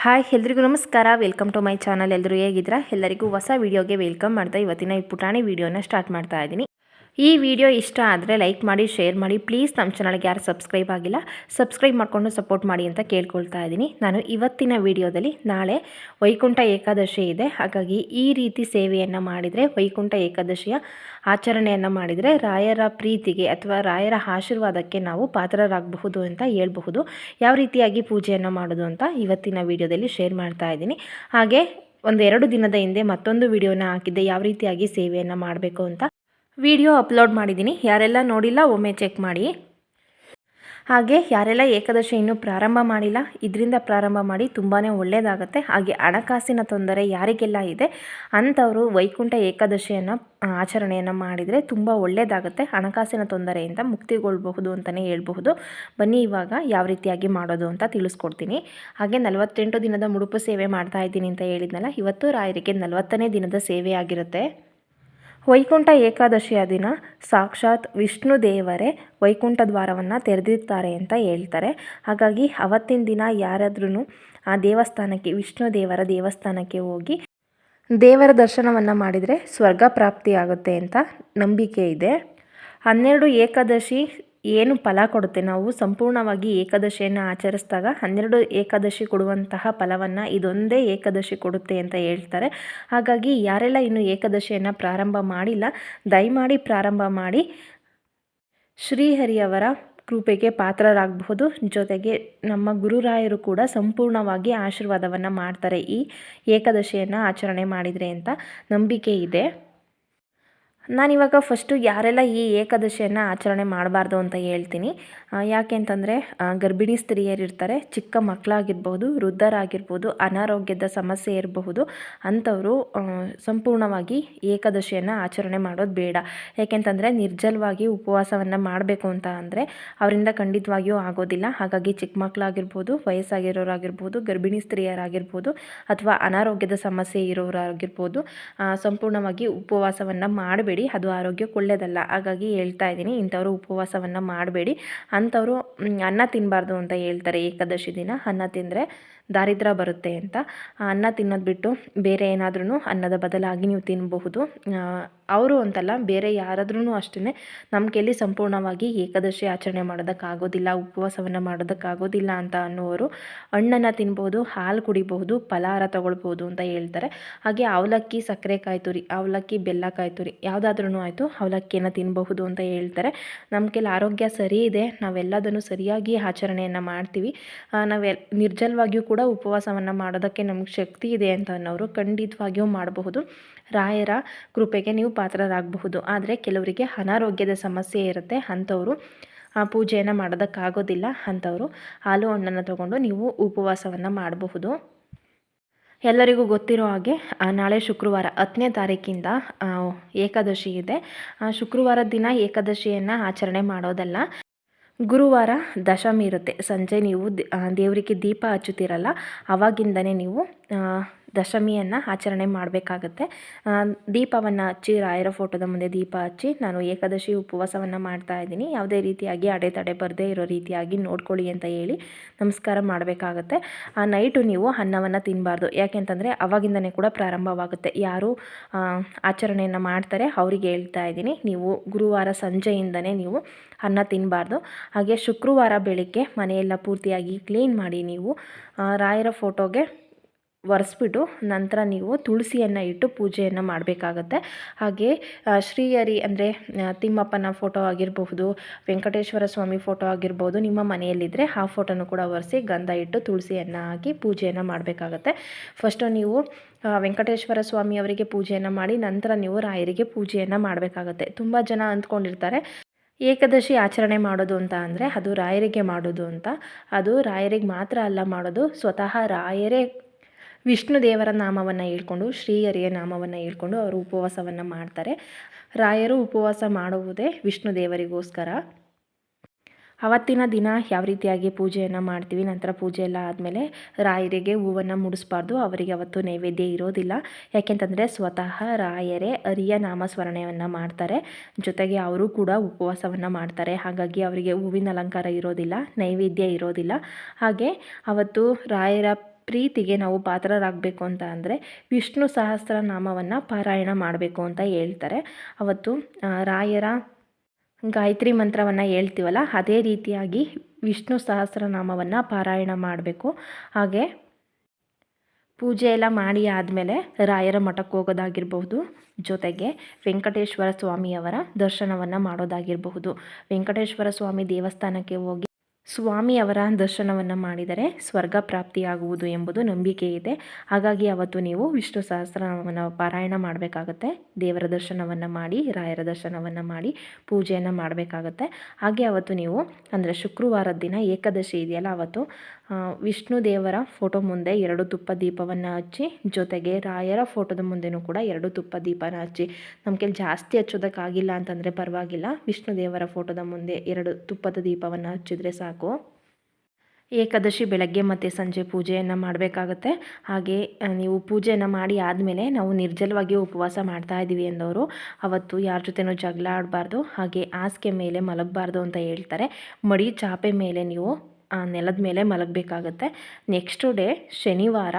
Hi, ಎಲ್ರಿಗೂ ನಮಸ್ಕಾರ. Welcome to my channel. ಎಲ್ಲರೂ ಹೇಗಿದ್ದೀರಾ? ಎಲ್ಲರಿಗೂ ಹೊಸ ವೀಡಿಯೋಗೆ ವೆಲ್ಕಮ್ ಮಾಡ್ತಾ ಇವತ್ತಿನ ಈ ಪುಟಾಣಿ ವೀಡಿಯೋನ ಸ್ಟಾರ್ಟ್ ಮಾಡ್ತಾ ಇದ್ದೀನಿ. ಈ ವಿಡಿಯೋ ಇಷ್ಟ ಆದರೆ ಲೈಕ್ ಮಾಡಿ, ಶೇರ್ ಮಾಡಿ. ಪ್ಲೀಸ್ ನಮ್ಮ ಚಾನಲ್ಗೆ ಯಾರು ಸಬ್ಸ್ಕ್ರೈಬ್ ಆಗಿಲ್ಲ, ಸಬ್ಸ್ಕ್ರೈಬ್ ಮಾಡಿಕೊಂಡು ಸಪೋರ್ಟ್ ಮಾಡಿ ಅಂತ ಕೇಳ್ಕೊಳ್ತಾ ಇದ್ದೀನಿ. ನಾನು ಇವತ್ತಿನ ವಿಡಿಯೋದಲ್ಲಿ ನಾಳೆ ವೈಕುಂಠ ಏಕಾದಶಿ ಇದೆ. ಹಾಗಾಗಿ ಈ ರೀತಿ ಸೇವೆಯನ್ನು ಮಾಡಿದರೆ, ವೈಕುಂಠ ಏಕಾದಶಿಯ ಆಚರಣೆಯನ್ನು ಮಾಡಿದರೆ ರಾಯರ ಪ್ರೀತಿಗೆ ಅಥವಾ ರಾಯರ ಆಶೀರ್ವಾದಕ್ಕೆ ನಾವು ಪಾತ್ರರಾಗಬಹುದು ಅಂತ ಹೇಳಬಹುದು. ಯಾವ ರೀತಿಯಾಗಿ ಪೂಜೆಯನ್ನು ಮಾಡೋದು ಅಂತ ಇವತ್ತಿನ ವಿಡಿಯೋದಲ್ಲಿ ಶೇರ್ ಮಾಡ್ತಾ ಇದ್ದೀನಿ. ಹಾಗೆ ಒಂದು ಎರಡು ದಿನದ ಹಿಂದೆ ಮತ್ತೊಂದು ವಿಡಿಯೋನ ಹಾಕಿದ್ದೆ. ಯಾವ ರೀತಿಯಾಗಿ ಸೇವೆಯನ್ನು ಮಾಡಬೇಕು ಅಂತ ವಿಡಿಯೋ ಅಪ್ಲೋಡ್ ಮಾಡಿದ್ದೀನಿ. ಯಾರೆಲ್ಲ ನೋಡಿಲ್ಲ, ಒಮ್ಮೆ ಚೆಕ್ ಮಾಡಿ. ಹಾಗೆ ಯಾರೆಲ್ಲ ಏಕಾದಶಿ ಇನ್ನೂ ಪ್ರಾರಂಭ ಮಾಡಿಲ್ಲ, ಇದರಿಂದ ಪ್ರಾರಂಭ ಮಾಡಿ ತುಂಬಾ ಒಳ್ಳೆಯದಾಗುತ್ತೆ ಹಾಗೆ ಹಣಕಾಸಿನ ತೊಂದರೆ ಯಾರಿಗೆಲ್ಲ ಇದೆ, ಅಂಥವರು ವೈಕುಂಠ ಏಕಾದಶಿಯನ್ನು ಆಚರಣೆಯನ್ನು ಮಾಡಿದರೆ ತುಂಬ ಒಳ್ಳೆಯದಾಗುತ್ತೆ ಹಣಕಾಸಿನ ತೊಂದರೆಯಿಂದ ಮುಕ್ತಿಗೊಳ್ಳಬಹುದು ಅಂತಲೇ ಹೇಳ್ಬಹುದು. ಬನ್ನಿ ಇವಾಗ ಯಾವ ರೀತಿಯಾಗಿ ಮಾಡೋದು ಅಂತ ತಿಳಿಸ್ಕೊಡ್ತೀನಿ. ಹಾಗೆ ನಲವತ್ತೆಂಟು ದಿನದ ಮುಡುಪು ಸೇವೆ ಮಾಡ್ತಾ ಇದ್ದೀನಿ ಅಂತ ಹೇಳಿದ್ನಲ್ಲ, ಇವತ್ತು ರಾಯರಿಗೆ ನಲವತ್ತನೇ ದಿನದ ಸೇವೆ ಆಗಿರುತ್ತೆ. ವೈಕುಂಠ ಏಕಾದಶಿಯ ದಿನ ಸಾಕ್ಷಾತ್ ವಿಷ್ಣು ದೇವರೇ ವೈಕುಂಠ ದ್ವಾರವನ್ನು ತೆರೆದಿರ್ತಾರೆ ಅಂತ ಹೇಳ್ತಾರೆ. ಹಾಗಾಗಿ ಅವತ್ತಿನ ದಿನ ಯಾರಾದ್ರೂ ಆ ದೇವಸ್ಥಾನಕ್ಕೆ, ವಿಷ್ಣು ದೇವರ ದೇವಸ್ಥಾನಕ್ಕೆ ಹೋಗಿ ದೇವರ ದರ್ಶನವನ್ನು ಮಾಡಿದರೆ ಸ್ವರ್ಗ ಪ್ರಾಪ್ತಿಯಾಗುತ್ತೆ ಅಂತ ನಂಬಿಕೆ ಇದೆ. ಹನ್ನೆರಡು ಏಕಾದಶಿ ಏನು ಫಲ ಕೊಡುತ್ತೆ? ನಾವು ಸಂಪೂರ್ಣವಾಗಿ ಏಕಾದಶಿಯನ್ನು ಆಚರಿಸಿದಾಗ ಹನ್ನೆರಡು ಏಕಾದಶಿ ಕೊಡುವಂತಹ ಫಲವನ್ನು ಇದೊಂದೇ ಏಕಾದಶಿ ಕೊಡುತ್ತೆ ಅಂತ ಹೇಳ್ತಾರೆ. ಹಾಗಾಗಿ ಯಾರೆಲ್ಲ ಇನ್ನು ಏಕಾದಶಿಯನ್ನು ಪ್ರಾರಂಭ ಮಾಡಿಲ್ಲ, ದಯಮಾಡಿ ಪ್ರಾರಂಭ ಮಾಡಿ. ಶ್ರೀಹರಿಯವರ ಕೃಪೆಗೆ ಪಾತ್ರರಾಗಬಹುದು. ಜೊತೆಗೆ ನಮ್ಮ ಗುರುರಾಯರು ಕೂಡ ಸಂಪೂರ್ಣವಾಗಿ ಆಶೀರ್ವಾದವನ್ನು ಮಾಡ್ತಾರೆ ಈ ಏಕಾದಶಿಯನ್ನು ಆಚರಣೆ ಮಾಡಿದರೆ ಅಂತ ನಂಬಿಕೆ ಇದೆ. ನಾನಿವಾಗ ಫಸ್ಟು ಯಾರೆಲ್ಲ ಈ ಏಕಾದಶಿಯನ್ನು ಆಚರಣೆ ಮಾಡಬಾರ್ದು ಅಂತ ಹೇಳ್ತೀನಿ. ಯಾಕೆ ಅಂತಂದರೆ ಗರ್ಭಿಣಿ ಸ್ತ್ರೀಯರಿರ್ತಾರೆ, ಚಿಕ್ಕ ಮಕ್ಕಳಾಗಿರ್ಬೋದು ವೃದ್ಧರಾಗಿರ್ಬೋದು ಅನಾರೋಗ್ಯದ ಸಮಸ್ಯೆ ಇರಬಹುದು, ಅಂಥವರು ಸಂಪೂರ್ಣವಾಗಿ ಏಕಾದಶಿಯನ್ನು ಆಚರಣೆ ಮಾಡೋದು ಬೇಡ. ಯಾಕೆಂತಂದರೆ ನಿರ್ಜಲವಾಗಿ ಉಪವಾಸವನ್ನು ಮಾಡಬೇಕು ಅಂತ ಅಂದರೆ ಅವರಿಂದ ಖಂಡಿತವಾಗಿಯೂ ಆಗೋದಿಲ್ಲ. ಹಾಗಾಗಿ ಚಿಕ್ಕ ಮಕ್ಕಳಾಗಿರ್ಬೋದು ವಯಸ್ಸಾಗಿರೋರಾಗಿರ್ಬೋದು, ಗರ್ಭಿಣಿ ಸ್ತ್ರೀಯರಾಗಿರ್ಬೋದು, ಅಥವಾ ಅನಾರೋಗ್ಯದ ಸಮಸ್ಯೆ ಇರೋರಾಗಿರ್ಬೋದು ಸಂಪೂರ್ಣವಾಗಿ ಉಪವಾಸವನ್ನು ಮಾಡಬೇಡಿ. ಅದು ಆರೋಗ್ಯಕ್ಕೆ ಒಳ್ಳೆಯದಲ್ಲ ಹಾಗಾಗಿ ಹೇಳ್ತಾ ಇದ್ದೀನಿ, ಇಂಥವರು ಉಪವಾಸವನ್ನು ಮಾಡಬೇಡಿ. ಅಂಥವರು ಅನ್ನ ತಿನ್ನಬಾರ್ದು ಅಂತ ಹೇಳ್ತಾರೆ ಏಕಾದಶಿ ದಿನ. ಅನ್ನ ತಿಂದರೆ ದಾರಿದ್ರ್ಯ ಬರುತ್ತೆ ಅಂತ. ಅನ್ನ ತಿನ್ನೋದು ಬಿಟ್ಟು ಬೇರೆ ಏನಾದ್ರೂ ಅನ್ನದ ಬದಲಾಗಿ ನೀವು ತಿನ್ನಬಹುದು ಅವರು ಅಂತಲ್ಲ, ಬೇರೆ ಯಾರಾದ್ರೂ ಅಷ್ಟೇ ನಮ್ಮ ಕೈಲಿ ಸಂಪೂರ್ಣವಾಗಿ ಏಕಾದಶಿ ಆಚರಣೆ ಮಾಡೋದಕ್ಕಾಗೋದಿಲ್ಲ, ಉಪವಾಸವನ್ನು ಮಾಡೋದಕ್ಕಾಗೋದಿಲ್ಲ ಅಂತ ಅನ್ನುವರು ಹಣ್ಣನ್ನು ತಿನ್ಬೋದು ಹಾಲು ಕುಡಿಬಹುದು, ಫಲಹಾರ ತಗೊಳ್ಬೋದು ಅಂತ ಹೇಳ್ತಾರೆ. ಹಾಗೆ ಅವಲಕ್ಕಿ, ಸಕ್ಕರೆ ಕಾಯ್ತುರಿ ಅವಲಕ್ಕಿ, ಬೆಲ್ಲ ಕಾಯ್ತುರಿ ಯಾವುದಾದ್ರೂ ಆಯಿತು ಅವಲಕ್ಕಿಯನ್ನು ತಿನ್ನಬಹುದು ಅಂತ ಹೇಳ್ತಾರೆ. ನಮ್ಮ ಕೈಲಿ ಆರೋಗ್ಯ ಸರಿ ಇದೆ, ನಾವೆಲ್ಲದನ್ನು ಸರಿಯಾಗಿ ಆಚರಣೆಯನ್ನು ಮಾಡ್ತೀವಿ. ನಾವೆ ನಿರ್ಜಲವಾಗಿಯೂ ಕೂಡ ಉಪವಾಸವನ್ನು ಮಾಡೋದಕ್ಕೆ ನಮ್ಗೆ ಶಕ್ತಿ ಇದೆ ಅಂತ ಅನ್ನೋರು ಖಂಡಿತವಾಗಿಯೂ ಮಾಡಬಹುದು. ರಾಯರ ಕೃಪೆಗೆ ನೀವು ಪಾತ್ರರಾಗಬಹುದು. ಆದರೆ ಕೆಲವರಿಗೆ ಅನಾರೋಗ್ಯದ ಸಮಸ್ಯೆ ಇರುತ್ತೆ ಅಂಥವರು. ಆ ಪೂಜೆಯನ್ನು ಮಾಡೋದಕ್ಕಾಗೋದಿಲ್ಲ ಅಂಥವರು. ಹಾಲು ಹಣ್ಣನ್ನು ತಗೊಂಡು ನೀವು ಉಪವಾಸವನ್ನು ಮಾಡಬಹುದು. ಎಲ್ಲರಿಗೂ ಗೊತ್ತಿರೋ ಹಾಗೆ ನಾಳೆ ಶುಕ್ರವಾರ ಹತ್ತನೇ ತಾರೀಕಿಂದ ಏಕಾದಶಿ ಇದೆ. ಶುಕ್ರವಾರ ದಿನ ಏಕಾದಶಿಯನ್ನು ಆಚರಣೆ ಮಾಡೋದಲ್ಲ. ಗುರುವಾರ ದಶಮಿ ಇರುತ್ತೆ. ಸಂಜೆ ನೀವು ದೇವರಿಗೆ ದೀಪ ಹಚ್ಚುತ್ತೀರಲ್ಲ ಆವಾಗಿಂದನೇ ನೀವು ದಶಮಿಯನ್ನು ಆಚರಣೆ ಮಾಡಬೇಕಾಗತ್ತೆ. ದೀಪವನ್ನು ಹಚ್ಚಿ, ರಾಯರ ಫೋಟೋದ ಮುಂದೆ ದೀಪ ಹಚ್ಚಿ, ನಾನು ಏಕಾದಶಿ ಉಪವಾಸವನ್ನು ಮಾಡ್ತಾ ಇದ್ದೀನಿ. ಯಾವುದೇ ರೀತಿಯಾಗಿ ಅಡೆತಡೆ ಬರದೇ ಇರೋ ರೀತಿಯಾಗಿ ನೋಡ್ಕೊಳ್ಳಿ ಅಂತ ಹೇಳಿ ನಮಸ್ಕಾರ ಮಾಡಬೇಕಾಗತ್ತೆ. ಆ ನೈಟು ನೀವು ಅನ್ನವನ್ನು ತಿನ್ನಬಾರ್ದು ಯಾಕೆಂತಂದರೆ ಅವಾಗಿಂದನೇ ಕೂಡ ಪ್ರಾರಂಭವಾಗುತ್ತೆ. ಯಾರು ಆಚರಣೆಯನ್ನು ಮಾಡ್ತಾರೆ ಅವರಿಗೆ ಹೇಳ್ತಾ ಇದ್ದೀನಿ. ನೀವು ಗುರುವಾರ ಸಂಜೆಯಿಂದನೇ ನೀವು ಅನ್ನ ತಿನ್ನಬಾರ್ದು ಹಾಗೆ ಶುಕ್ರವಾರ ಬೆಳಿಗ್ಗೆ ಮನೆಯೆಲ್ಲ ಪೂರ್ತಿಯಾಗಿ ಕ್ಲೀನ್ ಮಾಡಿ ನೀವು ರಾಯರ ಫೋಟೋಗೆ ಒರೆಸ್ಬಿಟ್ಟು ನಂತರ ನೀವು ತುಳಸಿಯನ್ನು ಇಟ್ಟು ಪೂಜೆಯನ್ನು ಮಾಡಬೇಕಾಗತ್ತೆ. ಹಾಗೆ ಶ್ರೀಹರಿ ಅಂದರೆ ತಿಮ್ಮಪ್ಪನ ಫೋಟೋ ಆಗಿರಬಹುದು, ವೆಂಕಟೇಶ್ವರ ಸ್ವಾಮಿ ಫೋಟೋ ಆಗಿರ್ಬೋದು ನಿಮ್ಮ ಮನೆಯಲ್ಲಿದ್ದರೆ ಆ ಫೋಟೋನು ಕೂಡ ಒರೆಸಿ ಗಂಧ ಇಟ್ಟು ತುಳಸಿಯನ್ನು ಹಾಕಿ ಪೂಜೆಯನ್ನು ಮಾಡಬೇಕಾಗತ್ತೆ. ಫಸ್ಟು ನೀವು ವೆಂಕಟೇಶ್ವರ ಸ್ವಾಮಿಯವರಿಗೆ ಪೂಜೆಯನ್ನು ಮಾಡಿ, ನಂತರ ನೀವು ರಾಯರಿಗೆ ಪೂಜೆಯನ್ನು ಮಾಡಬೇಕಾಗತ್ತೆ. ತುಂಬ ಜನ ಅಂದ್ಕೊಂಡಿರ್ತಾರೆ, ಏಕದಶಿ ಆಚರಣೆ ಮಾಡೋದು ಅಂತ ಅಂದರೆ ಅದು ರಾಯರಿಗೆ ಮಾಡೋದು ಅಂತ. ಅದು ರಾಯರಿಗೆ ಮಾತ್ರ ಅಲ್ಲ ಮಾಡೋದು, ಸ್ವತಃ ರಾಯರೇ ವಿಷ್ಣು ದೇವರ ನಾಮವನ್ನು ಹೇಳ್ಕೊಂಡು, ಶ್ರೀಹರಿಯ ನಾಮವನ್ನು ಹೇಳ್ಕೊಂಡು ಅವರು ಉಪವಾಸವನ್ನು ಮಾಡ್ತಾರೆ. ರಾಯರು ಉಪವಾಸ ಮಾಡುವುದೇ ವಿಷ್ಣು ದೇವರಿಗೋಸ್ಕರ. ಅವತ್ತಿನ ದಿನ ಯಾವ ರೀತಿಯಾಗಿ ಪೂಜೆಯನ್ನು ಮಾಡ್ತೀವಿ, ನಂತರ ಪೂಜೆ ಎಲ್ಲ ಆದಮೇಲೆ ರಾಯರಿಗೆ ಹೂವನ್ನು ಮುಡಿಸ್ಬಾರ್ದು, ಅವರಿಗೆ ಅವತ್ತು ನೈವೇದ್ಯ ಇರೋದಿಲ್ಲ. ಯಾಕೆಂತಂದರೆ ಸ್ವತಃ ರಾಯರೇ ಅರಿಯ ನಾಮಸ್ಮರಣೆಯನ್ನು ಮಾಡ್ತಾರೆ. ಜೊತೆಗೆ ಅವರು ಕೂಡ ಉಪವಾಸವನ್ನು ಮಾಡ್ತಾರೆ. ಹಾಗಾಗಿ ಅವರಿಗೆ ಹೂವಿನ ಅಲಂಕಾರ ಇರೋದಿಲ್ಲ, ನೈವೇದ್ಯ ಇರೋದಿಲ್ಲ. ಹಾಗೆ ಅವತ್ತು ರಾಯರ ಪ್ರೀತಿಗೆ ನಾವು ಪಾತ್ರರಾಗಬೇಕು ಅಂತ ಅಂದರೆ ವಿಷ್ಣು ಸಹಸ್ರನಾಮವನ್ನು ಪಾರಾಯಣ ಮಾಡಬೇಕು ಅಂತ ಹೇಳ್ತಾರೆ. ಅವತ್ತು ರಾಯರ ಗಾಯತ್ರಿ ಮಂತ್ರವನ್ನು ಹೇಳ್ತೀವಲ್ಲ, ಅದೇ ರೀತಿಯಾಗಿ ವಿಷ್ಣು ಸಹಸ್ರನಾಮವನ್ನು ಪಾರಾಯಣ ಮಾಡಬೇಕು. ಹಾಗೆ ಪೂಜೆ ಎಲ್ಲ ಮಾಡಿ ಆದಮೇಲೆ ರಾಯರ ಮಠಕ್ಕೆ ಹೋಗೋದಾಗಿರಬಹುದು, ಜೊತೆಗೆ ವೆಂಕಟೇಶ್ವರ ಸ್ವಾಮಿಯವರ ದರ್ಶನವನ್ನು ಮಾಡೋದಾಗಿರಬಹುದು. ವೆಂಕಟೇಶ್ವರ ಸ್ವಾಮಿ ದೇವಸ್ಥಾನಕ್ಕೆ ಹೋಗಿ ಸ್ವಾಮಿಯವರ ದರ್ಶನವನ್ನು ಮಾಡಿದರೆ ಸ್ವರ್ಗ ಪ್ರಾಪ್ತಿಯಾಗುವುದು ಎಂಬುದು ನಂಬಿಕೆ ಇದೆ. ಹಾಗಾಗಿ ಅವತ್ತು ನೀವು ವಿಷ್ಣು ಸಹಸ್ರನಾಮವನ್ನು ಪಾರಾಯಣ ಮಾಡಬೇಕಾಗತ್ತೆ. ದೇವರ ದರ್ಶನವನ್ನು ಮಾಡಿ, ರಾಯರ ದರ್ಶನವನ್ನು ಮಾಡಿ ಪೂಜೆಯನ್ನು ಮಾಡಬೇಕಾಗತ್ತೆ. ಹಾಗೆ ಅವತ್ತು ನೀವು, ಅಂದರೆ ಶುಕ್ರವಾರದ ದಿನ ಏಕಾದಶಿ ಇದೆಯಲ್ಲ ಅವತ್ತು ವಿಷ್ಣು ದೇವರ ಫೋಟೋ ಮುಂದೆ ಎರಡು ತುಪ್ಪ ದೀಪವನ್ನು ಹಚ್ಚಿ, ಜೊತೆಗೆ ರಾಯರ ಫೋಟೋದ ಮುಂದೆನೂ ಕೂಡ ಎರಡು ತುಪ್ಪ ದೀಪನ ಹಚ್ಚಿ. ಕೈಲಿ ಜಾಸ್ತಿ ಹಚ್ಚೋದಕ್ಕಾಗಿಲ್ಲ ಅಂತಂದರೆ ಪರವಾಗಿಲ್ಲ. ವಿಷ್ಣು ದೇವರ ಫೋಟೋದ ಮುಂದೆ ಎರಡು ತುಪ್ಪದ ದೀಪವನ್ನು ಹಚ್ಚಿದರೆ ಸಾಕು. ಏಕಾದಶಿ ಬೆಳಗ್ಗೆ ಮತ್ತು ಸಂಜೆ ಪೂಜೆಯನ್ನು ಮಾಡಬೇಕಾಗತ್ತೆ. ಹಾಗೆ ನೀವು ಪೂಜೆಯನ್ನು ಮಾಡಿ ಆದಮೇಲೆ ನಾವು ನಿರ್ಜಲವಾಗಿ ಉಪವಾಸ ಮಾಡ್ತಾ ಇದ್ದೀವಿ ಎಂದವರು. ಅವತ್ತು ಯಾರ ಜೊತೆನೂ ಜಗಳ ಆಡಬಾರ್ದು. ಹಾಗೆ ಹಾಸಿಗೆ ಮೇಲೆ ಮಲಗಬಾರ್ದು ಅಂತ ಹೇಳ್ತಾರೆ. ಮಡಿ ಚಾಪೆ ಮೇಲೆ ನೀವು ನೆಲದ ಮೇಲೆ ಮಲಗಬೇಕಾಗತ್ತೆ. ನೆಕ್ಸ್ಟು ಡೇ ಶನಿವಾರ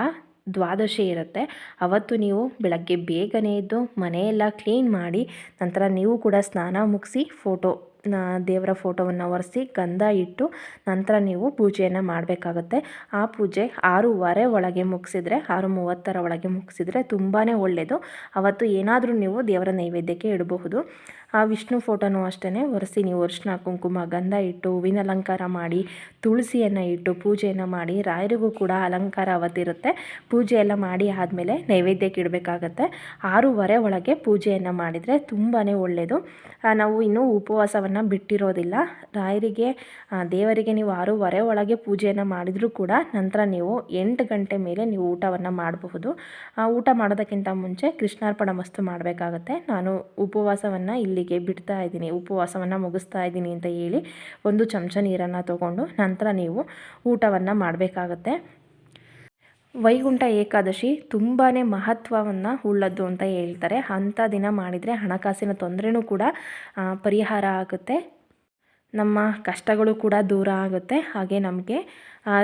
ದ್ವಾದಶಿ ಇರುತ್ತೆ. ಅವತ್ತು ನೀವು ಬೆಳಗ್ಗೆ ಬೇಗನೆ ಎದ್ದು ಮನೆಯೆಲ್ಲ ಕ್ಲೀನ್ ಮಾಡಿ, ನಂತರ ನೀವು ಕೂಡ ಸ್ನಾನ ಮುಗಿಸಿ ಫೋಟೋ ದೇವರ ಫೋಟೋವನ್ನು ಒರೆಸಿ ಗಂಧ ಇಟ್ಟು ನಂತರ ನೀವು ಪೂಜೆಯನ್ನು ಮಾಡಬೇಕಾಗತ್ತೆ. ಆ ಪೂಜೆ ಆರೂವರೆ ಒಳಗೆ ಮುಗಿಸಿದ್ರೆ ಆರು ಮೂವತ್ತರ ಒಳಗೆ ಮುಗಿಸಿದ್ರೆ ತುಂಬಾ ಒಳ್ಳೆಯದು ಅವತ್ತು ಏನಾದರೂ ನೀವು ದೇವರ ನೈವೇದ್ಯಕ್ಕೆ ಇಡಬಹುದು. ಆ ವಿಷ್ಣು ಫೋಟೋನೂ ಅಷ್ಟೇ ಒರೆಸಿ ನೀವು ಅರಿಶಿನ ಕುಂಕುಮ, ಗಂಧ ಇಟ್ಟು ಹೂವಿನ ಅಲಂಕಾರ ಮಾಡಿ, ತುಳಸಿಯನ್ನು ಇಟ್ಟು ಪೂಜೆಯನ್ನು ಮಾಡಿ, ರಾಯರಿಗೂ ಕೂಡ ಅಲಂಕಾರ ಅವತ್ತಿರುತ್ತೆ. ಪೂಜೆ ಎಲ್ಲ ಮಾಡಿ ಆದಮೇಲೆ ನೈವೇದ್ಯಕ್ಕೆ ಇಡಬೇಕಾಗತ್ತೆ. ಆರೂವರೆ ಒಳಗೆ ಪೂಜೆಯನ್ನು ಮಾಡಿದರೆ ತುಂಬಾ ಒಳ್ಳೆಯದು ನಾವು ಇನ್ನೂ ಉಪವಾಸವನ್ನು ಬಿಟ್ಟಿರೋದಿಲ್ಲ. ರಾಯರಿಗೆ ದೇವರಿಗೆ ನೀವು ಆರೂವರೆ ಒಳಗೆ ಪೂಜೆಯನ್ನು ಮಾಡಿದರೂ ಕೂಡ ನಂತರ ನೀವು ಎಂಟು ಗಂಟೆ ಮೇಲೆ ನೀವು ಊಟವನ್ನು ಮಾಡಬಹುದು. ಊಟ ಮಾಡೋದಕ್ಕಿಂತ ಮುಂಚೆ ಕೃಷ್ಣಾರ್ಪಣ ಮಸ್ತು ಮಾಡಬೇಕಾಗತ್ತೆ. ನಾನು ಉಪವಾಸವನ್ನು ಇಲ್ಲಿಗೆ ಬಿಡ್ತಾ ಇದ್ದೀನಿ, ಉಪವಾಸವನ್ನು ಮುಗಿಸ್ತಾ ಇದ್ದೀನಿ ಅಂತ ಹೇಳಿ ಒಂದು ಚಮಚ ನೀರನ್ನು ತಗೊಂಡು ನಂತರ ನೀವು ಊಟವನ್ನು ಮಾಡಬೇಕಾಗತ್ತೆ. ವೈಕುಂಠ ಏಕಾದಶಿ ತುಂಬಾ ಮಹತ್ವವನ್ನು ಉಳ್ಳದ್ದು ಅಂತ ಹೇಳ್ತಾರೆ. ಅಂಥ ದಿನ ಮಾಡಿದರೆ ಹಣಕಾಸಿನ ತೊಂದರೆನೂ ಕೂಡ ಪರಿಹಾರ ಆಗುತ್ತೆ. ನಮ್ಮ ಕಷ್ಟಗಳು ಕೂಡ ದೂರ ಆಗುತ್ತೆ. ಹಾಗೆ ನಮಗೆ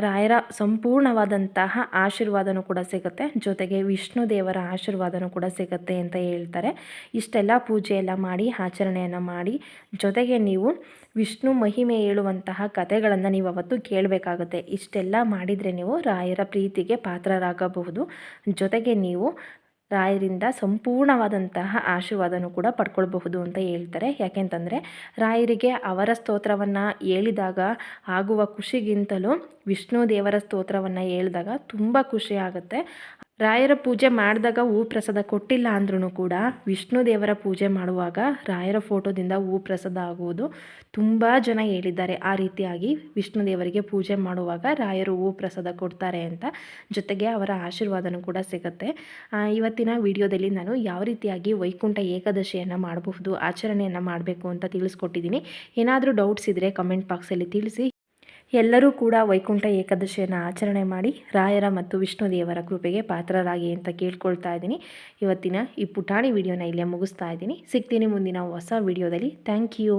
ರಾಯರ ಸಂಪೂರ್ಣವಾದಂತಹ ಆಶೀರ್ವಾದನೂ ಕೂಡ ಸಿಗುತ್ತೆ. ಜೊತೆಗೆ ವಿಷ್ಣು ದೇವರ ಆಶೀರ್ವಾದನೂ ಕೂಡ ಸಿಗುತ್ತೆ ಅಂತ ಹೇಳ್ತಾರೆ. ಇಷ್ಟೆಲ್ಲ ಪೂಜೆ ಎಲ್ಲ ಮಾಡಿ, ಆಚರಣೆಯನ್ನು ಮಾಡಿ. ಜೊತೆಗೆ ನೀವು ವಿಷ್ಣು ಮಹಿಮೆ ಹೇಳುವಂತಹ ಕಥೆಗಳನ್ನು ನೀವು ಅವತ್ತು ಕೇಳಬೇಕಾಗುತ್ತೆ. ಇಷ್ಟೆಲ್ಲ ಮಾಡಿದರೆ ನೀವು ರಾಯರ ಪ್ರೀತಿಗೆ ಪಾತ್ರರಾಗಬಹುದು. ಜೊತೆಗೆ ನೀವು ರಾಯರಿಂದ ಸಂಪೂರ್ಣವಾದಂತಹ ಆಶೀರ್ವಾದನೂ ಕೂಡ ಪಡ್ಕೊಳ್ಬಹುದು ಅಂತ ಹೇಳ್ತಾರೆ. ಯಾಕೆಂತಂದರೆ ರಾಯರಿಗೆ ಅವರ ಸ್ತೋತ್ರವನ್ನು ಹೇಳಿದಾಗ ಆಗುವ ಖುಷಿಗಿಂತಲೂ ವಿಷ್ಣು ದೇವರ ಸ್ತೋತ್ರವನ್ನು ಹೇಳಿದಾಗ ತುಂಬ ಖುಷಿ ಆಗುತ್ತೆ. ರಾಯರ ಪೂಜೆ ಮಾಡಿದಾಗ ಹೂ ಪ್ರಸಾದ ಕೊಟ್ಟಿಲ್ಲ ಅಂದ್ರೂ ಕೂಡ ವಿಷ್ಣು ದೇವರ ಪೂಜೆ ಮಾಡುವಾಗ ರಾಯರ ಫೋಟೋದಿಂದ ಹೂ ಪ್ರಸಾದ ಆಗುವುದು ತುಂಬ ಜನ ಹೇಳಿದ್ದಾರೆ. ಆ ರೀತಿಯಾಗಿ ವಿಷ್ಣು ದೇವರಿಗೆ ಪೂಜೆ ಮಾಡುವಾಗ ರಾಯರು ಹೂ ಪ್ರಸಾದ ಕೊಡ್ತಾರೆ ಅಂತ ಜೊತೆಗೆ ಅವರ ಆಶೀರ್ವಾದನೂ ಕೂಡ ಸಿಗುತ್ತೆ. ಇವತ್ತಿನ ವಿಡಿಯೋದಲ್ಲಿ ನಾನು ಯಾವ ರೀತಿಯಾಗಿ ವೈಕುಂಠ ಏಕಾದಶಿಯನ್ನು ಮಾಡಬಹುದು, ಆಚರಣೆಯನ್ನು ಮಾಡಬೇಕು ಅಂತ ತಿಳಿಸ್ಕೊಟ್ಟಿದ್ದೀನಿ. ಏನಾದರೂ ಡೌಟ್ಸ್ ಇದ್ದರೆ ಕಮೆಂಟ್ ಬಾಕ್ಸಲ್ಲಿ ತಿಳಿಸಿ ಎಲ್ಲರೂ ಕೂಡ ವೈಕುಂಠ ಏಕಾದಶಿಯನ್ನು ಆಚರಣೆ ಮಾಡಿ ರಾಯರ ಮತ್ತು ವಿಷ್ಣು ದೇವರ ಕೃಪೆಗೆ ಪಾತ್ರರಾಗಿ ಅಂತ ಕೇಳ್ಕೊಳ್ತಾ ಇದ್ದೀನಿ. ಇವತ್ತಿನ ಈ ಪುಟಾಣಿ ವಿಡಿಯೋನ ಇಲ್ಲೇ ಮುಗಿಸ್ತಾ ಇದ್ದೀನಿ. ಸಿಗ್ತೀನಿ ಮುಂದಿನ ಹೊಸ ವಿಡಿಯೋದಲ್ಲಿ. Thank you.